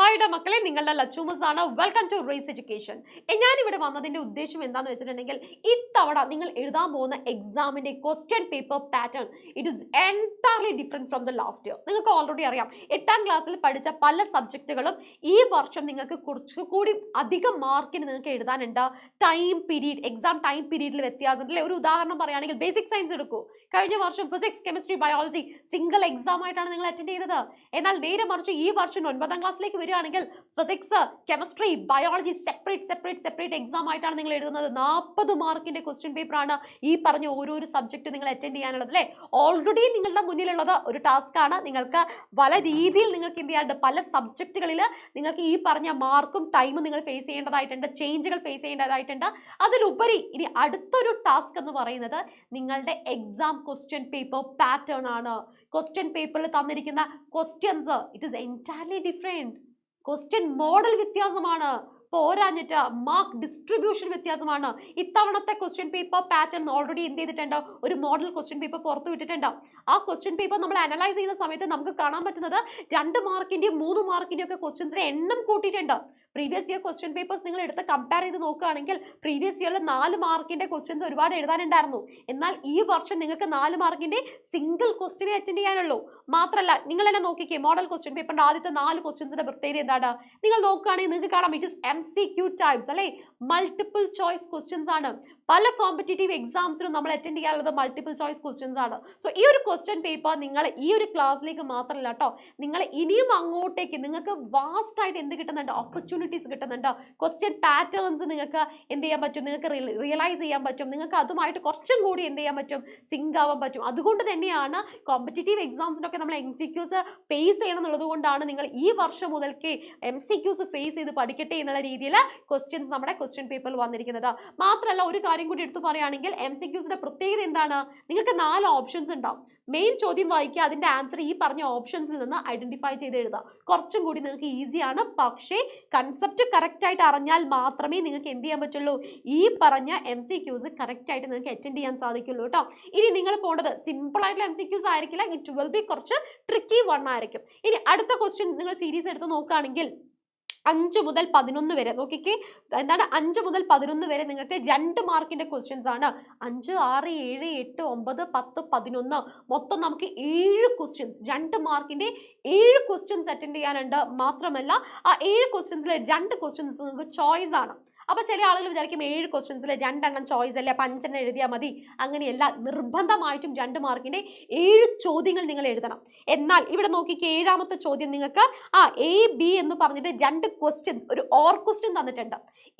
ഹായുടെ മക്കളെ നിങ്ങളുടെ ലച്ചൂമസ് ആണ്. വെൽക്കം ടു റേസ് എഡ്യൂക്കേഷൻ ഞാൻ ഇവിടെ വന്നതിന്റെ ഉദ്ദേശം എന്താണെന്ന് വെച്ചിട്ടുണ്ടെങ്കിൽ ഇത്തവണ നിങ്ങൾ എഴുതാൻ പോകുന്ന എക്സാമിന്റെ question paper pattern it is entirely different from the last year നിങ്ങൾക്ക് ഓൾറെഡി അറിയാം എട്ടാം ക്ലാസ്സിൽ പഠിച്ച പല സബ്ജക്റ്റുകളും ഈ വർഷം നിങ്ങൾക്ക് കുറച്ചുകൂടി അധികം മാർക്കിന് നിങ്ങൾക്ക് എഴുതാനുണ്ട്. ടൈം പീരീഡ് എക്സാം ടൈം പീരീഡിൽ വ്യത്യാസം. അല്ലെ ഒരു ഉദാഹരണം പറയുകയാണെങ്കിൽ ബേസിക് സയൻസ് എടുക്കൂ. കഴിഞ്ഞ വർഷം physics chemistry biology single exam ആയിട്ടാണ് നിങ്ങൾ അറ്റൻഡ് ചെയ്തത്. എന്നാൽ നേരെ മറിച്ച് ഈ വർഷം ഒൻപതാം ക്ലാസ്സിലേക്ക് വരികയാണെങ്കിൽ physics chemistry biology separate separate separate exam ആയിട്ടാണ് നിങ്ങൾ എഴുതുന്നത്. നാൽപ്പത് മാർക്കിന്റെ ക്വസ്റ്റ്യൻ പേപ്പർ ആണ് ഈ പറഞ്ഞ ഓരോരോ സബ്ജക്റ്റ് നിങ്ങൾ അറ്റൻഡ് ചെയ്യാനുള്ളത് അല്ലേ? ഓൾറെഡി നിങ്ങളുടെ മുന്നിലുള്ളത് ഒരു ടാസ്ക് ആണ്. നിങ്ങൾക്ക് പല രീതിയിൽ നിങ്ങൾക്ക് എന്ത് ചെയ്യാറുണ്ട് പല സബ്ജക്റ്റുകളിൽ നിങ്ങൾക്ക് ഈ പറഞ്ഞ മാർക്കും ടൈമും നിങ്ങൾ ഫേസ് ചെയ്യേണ്ടതായിട്ടുണ്ട് ചേഞ്ചുകൾ ഫേസ് ചെയ്യേണ്ടതായിട്ടുണ്ട്. അതിലുപരി ഇനി അടുത്തൊരു ടാസ്ക് എന്ന് പറയുന്നത് നിങ്ങളുടെ എക്സാം ക്വസ്റ്റ്യൻ പേപ്പർ പാറ്റേൺ ആണ്. ക്വസ്റ്റ്യൻ പേപ്പറിൽ തന്നിരിക്കുന്ന questions it is entirely different question model വ്യത്യാസമാണ്. പോരാഞ്ഞിട്ട് മാർക്ക് ഡിസ്ട്രിബ്യൂഷൻ വ്യത്യാസമാണ്. ഇത്തവണത്തെ ക്വസ്റ്റ്യൻ പേപ്പർ പാറ്റേൺ ഓൾറെഡി എന്ത് ചെയ്തിട്ടുണ്ട്? ഒരു മോഡൽ ക്വസ്റ്റ്യൻ പേപ്പർ പുറത്തു വിട്ടിട്ടുണ്ട്. ആ ക്വസ്റ്റ്യൻ പേപ്പർ നമ്മൾ അനലൈസ് ചെയ്യുന്ന സമയത്ത് നമുക്ക് കാണാൻ പറ്റുന്നത് രണ്ട് മാർക്കിന്റെയും മൂന്ന് മാർക്കിന്റെയും ഒക്കെ ക്വസ്റ്റ്യൻസിന്റെ എണ്ണം കൂട്ടിയിട്ടുണ്ട്. പ്രീവിയസ് ഇയർ ക്വസ്റ്റ്യൻ പേപ്പേഴ്സ് നിങ്ങൾ എടുത്ത് കമ്പയർ ചെയ്ത് നോക്കുകയാണെങ്കിൽ പ്രീവിയസ് ഇയറിൽ നാല് മാർക്കിന്റെ ക്വസ്റ്റ്യൻസ് ഒരുപാട് എഴുതാനുണ്ടായിരുന്നു. എന്നാൽ ഈ വർഷം നിങ്ങൾക്ക് നാല് മാർക്കിന്റെ സിംഗിൾ ക്വസ്റ്റ്യനെ അറ്റൻഡ് ചെയ്യാനുള്ളൂ. മാത്രമല്ല നിങ്ങൾ തന്നെ നോക്കിക്കേ മോഡൽ ക്വസ്റ്റ്യൻ പേപ്പറിന്റെ ആദ്യത്തെ നാല് ക്വസ്റ്റ്യൻസിന്റെ പ്രത്യേകത എന്താണ്? നിങ്ങൾ നോക്കുകയാണെങ്കിൽ നിങ്ങൾക്ക് കാണാം it is M C Q types അല്ലെ? മൾട്ടിപ്പിൾ ചോയ്സ് ക്വസ്റ്റ്യൻസ് ആണ്. പല കോമ്പറ്റേറ്റീവ് എക്സാംസിനും നമ്മൾ അറ്റൻഡ് ചെയ്യാനുള്ളത് മൾട്ടിപ്പിൾ ചോയ്സ് ക്വസ്റ്റ്യൻസ് ആണ്. സോ ഈ ഒരു ക്വസ്റ്റ്യൻ പേപ്പർ നിങ്ങൾ ഈ ഒരു ക്ലാസ്സിലേക്ക് മാത്രമല്ല കേട്ടോ നിങ്ങൾ ഇനിയും അങ്ങോട്ടേക്ക് നിങ്ങൾക്ക് വാസ്റ്റ് ആയിട്ട് എന്ത് കിട്ടുന്നുണ്ട്? ഓപ്പർച്യൂണിറ്റീസ് കിട്ടുന്നുണ്ട്. ക്വസ്റ്റ്യൻ പാറ്റേൺസ് നിങ്ങൾക്ക് എന്ത് ചെയ്യാൻ പറ്റും? നിങ്ങൾക്ക് റിയലൈസ് ചെയ്യാൻ പറ്റും. നിങ്ങൾക്ക് അതുമായിട്ട് കുറച്ചും കൂടി എന്ത് ചെയ്യാൻ പറ്റും? സിങ്ക് ആവാൻ പറ്റും. അതുകൊണ്ട് തന്നെയാണ് കോമ്പറ്റേറ്റീവ് എക്സാംസിനൊക്കെ നമ്മൾ എം സി ക്യൂസ് ഫേസ് ചെയ്യണം എന്നുള്ളത് കൊണ്ടാണ് നിങ്ങൾ ഈ വർഷം മുതൽക്ക് എം സി ക്യൂസ് ഫേസ് ചെയ്ത് പഠിക്കട്ടെ എന്നുള്ള രീതിയിൽ ക്വസ്റ്റ്യൻസ് നമ്മുടെ ക്വസ്റ്റ്യൻ പേപ്പറിൽ വന്നിരിക്കുന്നത്. മാത്രമല്ല ഒരു കാര്യം കൂടി എടുത്തു പറയുകയാണെങ്കിൽ എം സി ക്യൂസിന്റെ പ്രത്യേകത എന്താണ്? നിങ്ങൾക്ക് നാല് ഓപ്ഷൻസ് ഉണ്ടാവും. മെയിൻ ചോദ്യം വായിക്കുക അതിന്റെ ആൻസർ ഈ പറഞ്ഞ ഓപ്ഷൻസിൽ നിന്ന് ഐഡന്റിഫൈ ചെയ്ത് എഴുതുക. കുറച്ചും കൂടി നിങ്ങൾക്ക് ഈസിയാണ് പക്ഷേ കൺസെപ്റ്റ് കറക്റ്റ് ആയിട്ട് അറിഞ്ഞാൽ മാത്രമേ നിങ്ങൾക്ക് എന്ത് ചെയ്യാൻ പറ്റുള്ളൂ? ഈ പറഞ്ഞ എം സി ക്യൂസ് കറക്റ്റ് ആയിട്ട് നിങ്ങൾക്ക് അറ്റൻഡ് ചെയ്യാൻ സാധിക്കുള്ളൂ കേട്ടോ. ഇനി നിങ്ങൾ പോകേണ്ടത് സിമ്പിൾ ആയിട്ടുള്ള എം സി ക്യൂസ് ആയിരിക്കില്ല. ഇറ്റ് വിൽ ബി കുറച്ച് ട്രിക്കി വൺ ആയിരിക്കും. ഇനി അടുത്ത ക്വസ്റ്റ്യൻ നിങ്ങൾ സീരീസ് എടുത്ത് നോക്കുകയാണെങ്കിൽ അഞ്ച് മുതൽ പതിനൊന്ന് വരെ. നോക്കിക്കേ എന്താണ്? അഞ്ച് മുതൽ പതിനൊന്ന് വരെ നിങ്ങൾക്ക് രണ്ട് മാർക്കിന്റെ ക്വസ്റ്റ്യൻസ് ആണ്. അഞ്ച് ആറ് ഏഴ് എട്ട് ഒമ്പത് പത്ത് പതിനൊന്ന്. മൊത്തം നമുക്ക് ഏഴ് ക്വസ്റ്റ്യൻസ് രണ്ട് മാർക്കിന്റെ ഏഴ് ക്വസ്റ്റ്യൻസ് അറ്റൻഡ് ചെയ്യാനുണ്ട്. മാത്രമല്ല ആ ഏഴ് ക്വസ്റ്റ്യൻസിലെ രണ്ട് ക്വസ്റ്റ്യൻസ് നിങ്ങൾക്ക് ചോയ്സ് ആണ്. അപ്പൊ ചില ആളുകൾ വിചാരിക്കും ഏഴ് ക്വസ്റ്റ്യൻസിൽ രണ്ടെണ്ണം ചോയ്സ് അല്ലെ പഞ്ചെണ്ണം എഴുതിയാൽ മതി. അങ്ങനെയല്ല നിർബന്ധമായിട്ടും രണ്ട് മാർക്കിന്റെ ഏഴ് ചോദ്യങ്ങൾ നിങ്ങൾ എഴുതണം. എന്നാൽ ഇവിടെ നോക്കിക്ക് ഏഴാമത്തെ ചോദ്യം നിങ്ങൾക്ക് ആ എ ബി എന്ന് പറഞ്ഞിട്ട് രണ്ട് ക്വസ്റ്റ്യൻസ് ഒരു ഓർ ക്വസ്റ്റ്യൻ തന്നിട്ടുണ്ട്.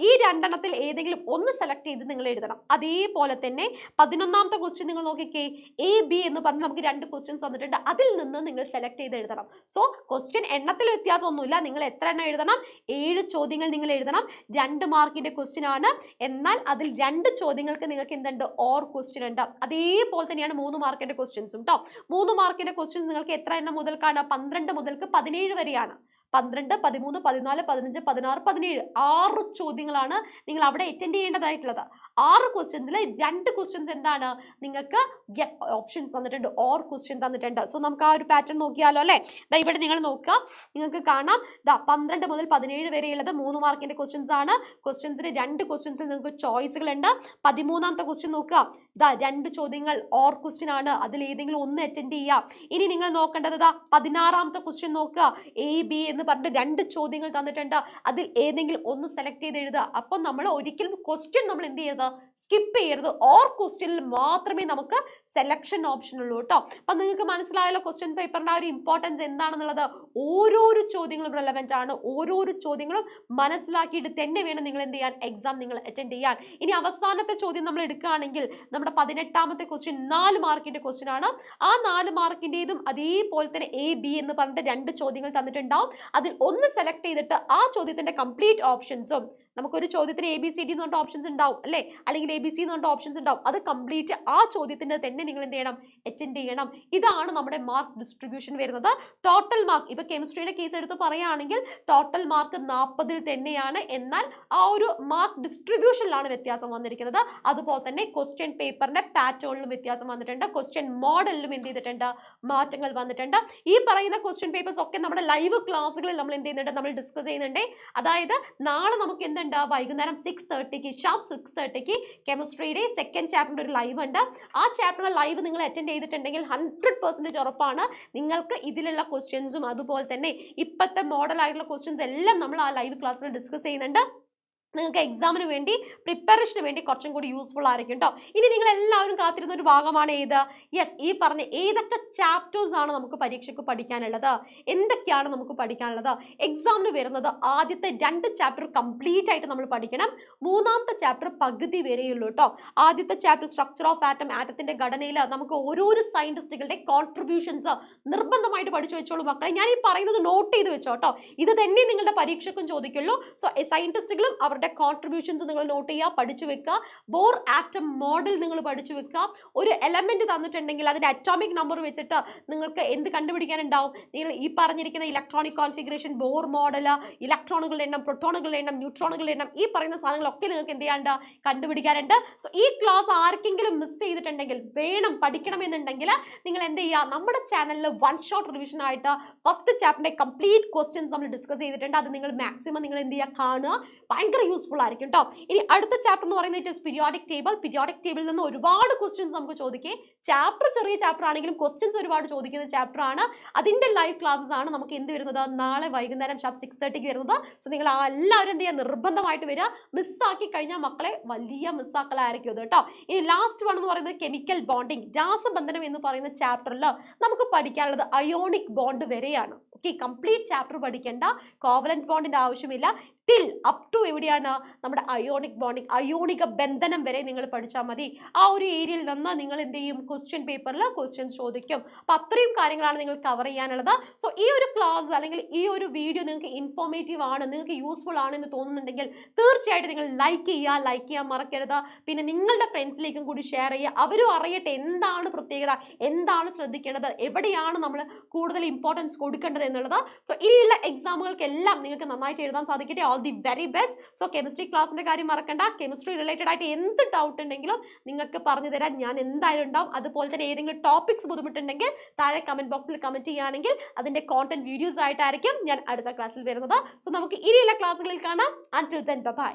ഈ രണ്ടെണ്ണത്തിൽ ഏതെങ്കിലും ഒന്ന് സെലക്ട് ചെയ്ത് നിങ്ങൾ എഴുതണം. അതേപോലെ തന്നെ പതിനൊന്നാമത്തെ ക്വസ്റ്റ്യൻ നിങ്ങൾ നോക്കിക്കേ എ ബി എന്ന് പറഞ്ഞ് നമുക്ക് രണ്ട് ക്വസ്റ്റ്യൻസ് തന്നിട്ടുണ്ട്. അതിൽ നിന്ന് നിങ്ങൾ സെലക്ട് ചെയ്ത് എഴുതണം. സോ ക്വസ്റ്റ്യൻ എണ്ണത്തിൽ വ്യത്യാസമൊന്നുമില്ല. നിങ്ങൾ എത്ര എണ്ണം എഴുതണം? ഏഴ് ചോദ്യങ്ങൾ നിങ്ങൾ എഴുതണം. രണ്ട് മാർക്കിന്റെ ക്വസ്റ്റ്യൻ ആണ്. എന്നാൽ അതിൽ രണ്ട് ചോദ്യങ്ങൾക്ക് നിങ്ങൾക്ക് എന്തുണ്ട്? ഓർ ക്വസ്റ്റ്യൻ ഉണ്ട്. അതേപോലെ തന്നെയാണ് മൂന്ന് മാർക്കിന്റെ ക്വസ്റ്റ്യൻസും കേട്ടോ മൂന്ന് മാർക്കിന്റെ ക്വസ്റ്റ്യൻസ് നിങ്ങൾക്ക് എത്ര എണ്ണം മുതൽക്കാണ് പന്ത്രണ്ട് മുതൽക്ക് പതിനേഴ് വരെയാണ്. പന്ത്രണ്ട് പതിമൂന്ന് പതിനാല് പതിനഞ്ച് പതിനാറ് പതിനേഴ്. ആറ് ചോദ്യങ്ങളാണ് നിങ്ങൾ അവിടെ അറ്റൻഡ് ചെയ്യേണ്ടതായിട്ടുള്ളത്. ആറ് ക്വസ്റ്റ്യൻസിൽ രണ്ട് ക്വസ്റ്റ്യൻസ് എന്താണ് നിങ്ങൾക്ക് യെസ് ഓപ്ഷൻസ് തന്നിട്ടുണ്ട് ഓർ ക്വസ്റ്റ്യൻ തന്നിട്ടുണ്ട്. സോ നമുക്ക് ആ ഒരു പാറ്റേൺ നോക്കിയാലോ അല്ലേ? ദാ ഇവിടെ നിങ്ങൾ നോക്കുക. നിങ്ങൾക്ക് കാണാം. ദാ പന്ത്രണ്ട് മുതൽ പതിനേഴ് വരെയുള്ളത് മൂന്ന് മാർക്കിന്റെ ക്വസ്റ്റ്യൻസ് ആണ്. ക്വസ്റ്റ്യൻസിന് രണ്ട് ക്വസ്റ്റ്യൻസിൽ നിങ്ങൾക്ക് ചോയ്സുകൾ ഉണ്ട്. പതിമൂന്നാമത്തെ ക്വസ്റ്റ്യൻ നോക്കുക. ദാ രണ്ട് ചോദ്യങ്ങൾ ഓർ ക്വസ്റ്റ്യൻ ആണ്. അതിൽ ഏതെങ്കിലും ഒന്ന് അറ്റൻഡ് ചെയ്യുക. ഇനി നിങ്ങൾ നോക്കേണ്ടത് ദാ പതിനാറാമത്തെ ക്വസ്റ്റ്യൻ നോക്കുക. എ ബി എന്ന് പറഞ്ഞിട്ട് രണ്ട് ചോദ്യങ്ങൾ തന്നിട്ടുണ്ട്. അതിൽ ഏതെങ്കിലും ഒന്ന് സെലക്ട് ചെയ്ത് എഴുതുക. അപ്പം നമ്മൾ ഒരിക്കലും ക്വസ്റ്റ്യൻ നമ്മൾ എന്ത് ചെയ്യരുത് the സ്കിപ്പ് ചെയ്യരുത്. ഓർ ക്വസ്റ്റ്യനിൽ മാത്രമേ നമുക്ക് സെലക്ഷൻ ഓപ്ഷൻ ഉള്ളൂ കേട്ടോ അപ്പം നിങ്ങൾക്ക് മനസ്സിലായല്ലോ ക്വസ്റ്റ്യൻ പേപ്പറിന്റെ ആ ഒരു ഇമ്പോർട്ടൻസ് എന്താണെന്നുള്ളത്? ഓരോരോ ചോദ്യങ്ങളും റെലവെന്റ് ആണ്. ഓരോരോ ചോദ്യങ്ങളും മനസ്സിലാക്കിയിട്ട് തന്നെ വേണം നിങ്ങൾ എന്ത് ചെയ്യാൻ? എക്സാം നിങ്ങൾ അറ്റൻഡ് ചെയ്യാൻ. ഇനി അവസാനത്തെ ചോദ്യം നമ്മൾ എടുക്കുകയാണെങ്കിൽ നമ്മുടെ പതിനെട്ടാമത്തെ ക്വസ്റ്റ്യൻ നാല് മാർക്കിന്റെ ക്വസ്റ്റ്യൻ ആണ്. ആ നാല് മാർക്കിന്റേതും അതേപോലെ തന്നെ എ ബി എന്ന് പറഞ്ഞിട്ട് രണ്ട് ചോദ്യങ്ങൾ തന്നിട്ടുണ്ടാവും. അതിൽ ഒന്ന് സെലക്ട് ചെയ്തിട്ട് ആ ചോദ്യത്തിന്റെ കംപ്ലീറ്റ് ഓപ്ഷൻസും നമുക്കൊരു ചോദ്യത്തിന് എ ബി സി ഡി എന്ന് പറഞ്ഞ ഓപ്ഷൻസ് ഉണ്ടാവും അല്ലേ? അല്ലെങ്കിൽ എ ബി സി എന്ന് പറഞ്ഞ ഓപ്ഷൻസ് ഉണ്ടാവും. അത് കംപ്ലീറ്റ് ആ ചോദ്യത്തിന്റെ തന്നെ നിങ്ങൾ എന്ത് ചെയ്യണം? അറ്റൻഡ് ചെയ്യണം. ഇതാണ് നമ്മുടെ മാർക്ക് ഡിസ്ട്രിബ്യൂഷൻ വരുന്നത്. ടോട്ടൽ മാർക്ക് ഇപ്പൊ കെമിസ്ട്രിയുടെ കേസ് എടുത്ത് പറയുകയാണെങ്കിൽ ടോട്ടൽ മാർക്ക് നാൽപ്പതിൽ തന്നെയാണ്. എന്നാൽ ആ ഒരു മാർക്ക് ഡിസ്ട്രിബ്യൂഷനിലാണ് വ്യത്യാസം വന്നിരിക്കുന്നത്. അതുപോലെ തന്നെ ക്വസ്റ്റ്യൻ പേപ്പറിന്റെ പാറ്റേണിലും വ്യത്യാസം വന്നിട്ടുണ്ട്. ക്വസ്റ്റ്യൻ മോഡലിലും എന്ത് ചെയ്തിട്ടുണ്ട്? മാറ്റങ്ങൾ വന്നിട്ടുണ്ട്. ഈ പറയുന്ന ക്വസ്റ്റ്യൻ പേപ്പേഴ്സ് ഒക്കെ നമ്മുടെ ലൈവ് ക്ലാസ്സുകളിൽ നമ്മൾ എന്ത് ചെയ്യുന്നുണ്ട്? നമ്മൾ ഡിസ്കസ് ചെയ്യുന്നുണ്ട്. അതായത് നാളെ നമുക്ക് എന്തുണ്ട്? വൈകുന്നേരം സിക്സ് തേർട്ടിക്ക് ഷാർപ്പ് സിക്സ് തേർട്ടിക്ക് കെമിസ്ട്രിയുടെ സെക്കൻഡ് ചാപ്റ്ററിന്റെ ഒരു ലൈവ് ഉണ്ട്. ആ ചാപ്റ്ററിന്റെ ലൈവ് നിങ്ങൾ അറ്റൻഡ് ചെയ്തിട്ടുണ്ടെങ്കിൽ ഹൺഡ്രഡ് പെർസെന്റേജ് ഉറപ്പാണ് നിങ്ങൾക്ക് ഇതിലുള്ള ക്വസ്റ്റ്യൻസും അതുപോലെ തന്നെ ഇപ്പോഴത്തെ മോഡൽ ആയിട്ടുള്ള ക്വസ്റ്റ്യൻസ് എല്ലാം നമ്മൾ ആ ലൈവ് ക്ലാസ്സിൽ ഡിസ്കസ് ചെയ്യുന്നുണ്ട്. നിങ്ങൾക്ക് എക്സാമിന് വേണ്ടി പ്രിപ്പറേഷന് വേണ്ടി കുറച്ചും കൂടി യൂസ്ഫുൾ ആയിരിക്കും കേട്ടോ ഇനി നിങ്ങൾ എല്ലാവരും കാത്തിരുന്ന ഒരു ഭാഗമാണ് ഏത്? യെസ് ഈ പറഞ്ഞ ഏതൊക്കെ ചാപ്റ്റേഴ്സ് ആണ് നമുക്ക് പരീക്ഷയ്ക്ക് പഠിക്കാനുള്ളത്? എന്തൊക്കെയാണ് നമുക്ക് പഠിക്കാനുള്ളത്? എക്സാമിന് വരുന്നത് ആദ്യത്തെ രണ്ട് ചാപ്റ്റർ കംപ്ലീറ്റ് ആയിട്ട് നമ്മൾ പഠിക്കണം. മൂന്നാമത്തെ ചാപ്റ്റർ പകുതി വരെയുള്ളൂ കേട്ടോ ആദ്യത്തെ ചാപ്റ്റർ സ്ട്രക്ചർ ഓഫ് ആറ്റം ആറ്റത്തിന്റെ ഘടനയിൽ നമുക്ക് ഓരോരോ സയന്റിസ്റ്റുകളുടെ കോൺട്രിബ്യൂഷൻസ് നിർബന്ധമായിട്ട് പഠിച്ചു വെച്ചോളൂ മക്കളെ. ഞാൻ ഈ പറയുന്നത് നോട്ട് ചെയ്ത് വെച്ചോ കേട്ടോ ഇത് തന്നെ നിങ്ങളുടെ പരീക്ഷയ്ക്കും ചോദിക്കുള്ളൂ. സോ സയന്റിസ്റ്റുകളും അവരുടെ കോൺട്രിബ്യൂഷൻസ് നിങ്ങൾ നോട്ട് ചെയ്യുക പഠിച്ചു വെക്കുക. ബോർ ആറ്റം മോഡൽ നിങ്ങൾ പഠിച്ചു വെക്കുക. ഒരു എലമെന്റ് തന്നിട്ടുണ്ടെങ്കിൽ അതിന്റെ അറ്റോമിക് നമ്പർ വെച്ചിട്ട് നിങ്ങൾക്ക് എന്ത് കണ്ടുപിടിക്കാനുണ്ടാവും? നിങ്ങൾ ഈ പറഞ്ഞിരിക്കുന്ന ഇലക്ട്രോണിക് കോൺഫിഗറേഷൻ ബോർ മോഡൽ ഇലക്ട്രോണുകളുടെ എണ്ണം പ്രോട്ടോണുകളുടെ എണ്ണം ന്യൂട്രോണുകളുടെ എണ്ണം ഈ പറയുന്ന സാധനങ്ങളൊക്കെ നിങ്ങൾക്ക് എന്ത് ചെയ്യാണ്ട് കണ്ടുപിടിക്കാനുണ്ട്. സോ ഈ ക്ലാസ് ആർക്കെങ്കിലും മിസ് ചെയ്തിട്ടുണ്ടെങ്കിൽ വേണം പഠിക്കണമെന്നുണ്ടെങ്കിൽ നിങ്ങൾ എന്ത് ചെയ്യുക? നമ്മുടെ ചാനലിൽ വൺ ഷോട്ട് റിവിഷൻ ആയിട്ട് ഫസ്റ്റ് ചാപ്റ്ററിന്റെ കംപ്ലീറ്റ് ക്വസ്റ്റ്യൻസ് നമ്മൾ ഡിസ്കസ് ചെയ്തിട്ടുണ്ട്. അത് നിങ്ങൾ മാക്സിമം നിങ്ങൾ എന്ത് ചെയ്യുക? കാണുക. ഭയങ്കര യൂസ്ഫുൾ ആയിരിക്കും കേട്ടോ ഇനി അടുത്ത ചാപ്റ്റർ എന്ന് പറയുന്നത് it is periodic table periodic ടേബിളിൽ നിന്ന് ഒരുപാട് ക്വസ്റ്റ്യൻസ് നമുക്ക് ചോദിക്കേ. ചാപ്റ്റർ ചെറിയ ചാപ്റ്റർ ആണെങ്കിലും ക്വസ്റ്റ്യൻസ് ഒരുപാട് ചോദിക്കുന്ന ചാപ്റ്റർ ആണ്. അതിന്റെ ലൈവ് ക്ലാസ്സസ് ആണ് നമുക്ക് എന്ത് വരുന്നത്? നാളെ വൈകുന്നേരം ഷാപ്പ് സിക്സ് തേർട്ടിക്ക് വരുന്നത്. സോ നിങ്ങൾ എല്ലാവരും എന്ത് ചെയ്യുക? നിർബന്ധമായിട്ട് വരിക. മിസ്സാക്കി കഴിഞ്ഞാൽ മക്കളെ വലിയ മിസ്സാക്കലായിരിക്കും അത് കേട്ടോ ഇനി ലാസ്റ്റ് വൺ എന്ന് പറയുന്നത് കെമിക്കൽ ബോണ്ടിങ് രാസബന്ധനം എന്ന് പറയുന്ന ചാപ്റ്ററിൽ നമുക്ക് പഠിക്കാനുള്ളത് അയോണിക് ബോണ്ട് വരെയാണ്. ഓക്കെ കംപ്ലീറ്റ് ചാപ്റ്റർ പഠിക്കേണ്ട. കോവലന്റ് ബോണ്ടിന്റെ ആവശ്യമില്ല. ടിൽ അപ് ടു എവിടെയാണ് നമ്മുടെ അയോണിക് ബോണ്ടിങ് അയോണിക ബന്ധനം വരെ നിങ്ങൾ പഠിച്ചാൽ മതി. ആ ഒരു ഏരിയയിൽ നിന്ന് നിങ്ങൾ എന്ത് ചെയ്യും? ക്വസ്റ്റ്യൻ പേപ്പറിൽ ക്വസ്റ്റ്യൻസ് ചോദിക്കും. അപ്പൊ അത്രയും കാര്യങ്ങളാണ് നിങ്ങൾ കവർ ചെയ്യാനുള്ളത്. സോ ഈ ഒരു ക്ലാസ് അല്ലെങ്കിൽ ഈ ഒരു വീഡിയോ നിങ്ങൾക്ക് ഇൻഫോർമേറ്റീവ് ആണ് നിങ്ങൾക്ക് യൂസ്ഫുൾ ആണ് എന്ന് തോന്നുന്നുണ്ടെങ്കിൽ തീർച്ചയായിട്ടും നിങ്ങൾ ലൈക്ക് ചെയ്യുക ലൈക്ക് ചെയ്യാൻ മറക്കരുത്. പിന്നെ നിങ്ങളുടെ ഫ്രണ്ട്സിലേക്കും കൂടി ഷെയർ ചെയ്യുക. അവരും അറിയട്ടെ എന്താണ് പ്രത്യേകത എന്താണ് ശ്രദ്ധിക്കേണ്ടത് എവിടെയാണ് നമ്മൾ കൂടുതൽ ഇമ്പോർട്ടൻസ് കൊടുക്കേണ്ടത് എന്നുള്ളത്. സോ ഇനിയുള്ള എക്സാമുകൾക്കെല്ലാം നിങ്ങൾക്ക് നന്നായിട്ട് എഴുതാൻ സാധിക്കട്ടെ. All the very best so chemistry ക്ലാസ്സിന്റെ കാര്യം മറക്കണ്ട. കെമിസ്ട്രി റിലേറ്റഡ് ആയിട്ട് എന്ത് ഡൗട്ട് ഉണ്ടെങ്കിലും നിങ്ങൾക്ക് പറഞ്ഞു തരാൻ ഞാൻ എന്തായാലും ഉണ്ടാവും. അതുപോലെ തന്നെ ഏതെങ്കിലും ടോപ്പിക്സ് ബുദ്ധിമുട്ടുണ്ടെങ്കിൽ താഴെ കമന്റ് ബോക്സിൽ കമന്റ് ചെയ്യുകയാണെങ്കിൽ അതിന്റെ കോണ്ടന്റ് വീഡിയോസ് ആയിട്ടായിരിക്കും ഞാൻ അടുത്ത ക്ലാസ്സിൽ വരുന്നത്. സോ നമുക്ക് ഇനിയുള്ള ക്ലാസ്സുകളിൽ കാണാം. അന്റിൽ ദെൻ ബൈ